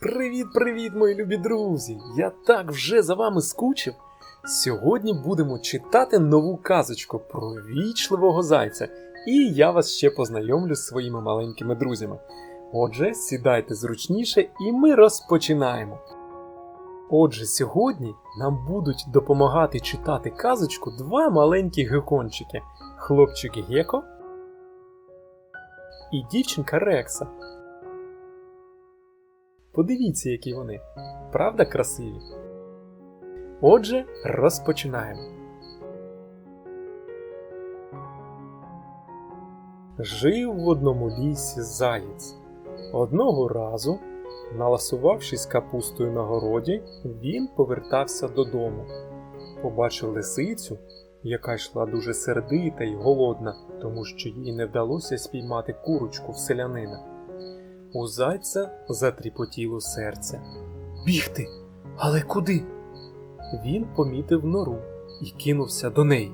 Привіт-привіт, мої любі друзі! Я так вже за вами скучив. Сьогодні будемо читати нову казочку про вічливого зайця, і я вас ще познайомлю з своїми маленькими друзями. Отже, сідайте зручніше і ми розпочинаємо. Отже, сьогодні нам будуть допомагати читати казочку два маленькі гекончики: хлопчик Геко і дівчинка Рекса. Подивіться, які вони. Правда красиві? Отже, розпочинаємо. Жив в одному лісі заєць. Одного разу, наласувавшись капустою на городі, він повертався додому. Побачив лисицю, яка йшла дуже сердита й голодна, тому що їй не вдалося спіймати курочку в селянина. У зайця затріпотіло серце. Бігти, але куди? Він помітив нору і кинувся до неї.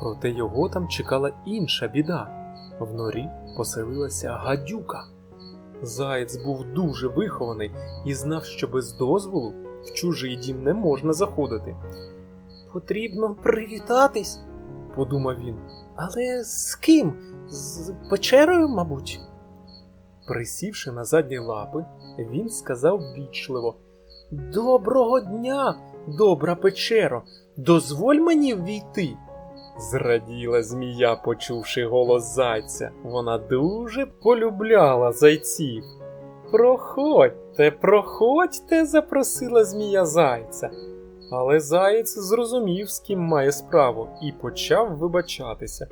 Проте його там чекала інша біда. В норі поселилася гадюка. Заєць був дуже вихований і знав, що без дозволу в чужий дім не можна заходити. Потрібно привітатись, подумав він. Але з ким? З печерою, мабуть. Присівши на задні лапи, він сказав вічливо Доброго дня, добра печеро, дозволь мені ввійти. Зраділа змія, почувши голос зайця. Вона дуже полюбляла зайців. Проходьте, проходьте, запросила змія зайця. Але заєць зрозумів, з ким має справу, і почав вибачатися.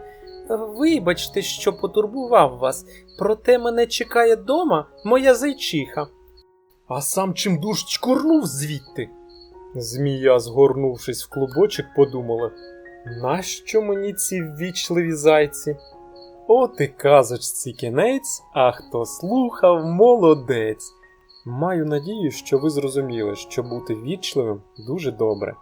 Вибачте, що потурбував вас, проте мене чекає дома моя зайчиха. А сам чимдуж чкурнув звідти. Змія, згорнувшись в клубочок, подумала нащо мені ці ввічливі зайці? От і казочці кінець, а хто слухав, молодець. Маю надію, що ви зрозуміли, що бути вічливим дуже добре.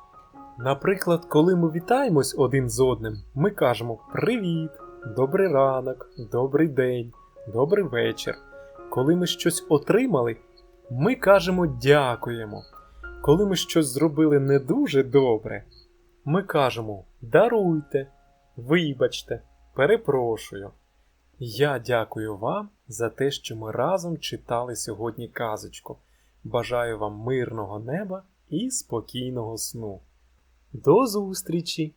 Наприклад, коли ми вітаємось один з одним, ми кажемо Привіт, добрий ранок, добрий день, добрий вечір. Коли ми щось отримали, ми кажемо дякуємо. Коли ми щось зробили не дуже добре, ми кажемо даруйте, вибачте, перепрошую. Я дякую вам за те, що ми разом читали сьогодні казочку. Бажаю вам мирного неба і спокійного сну. До зустрічі!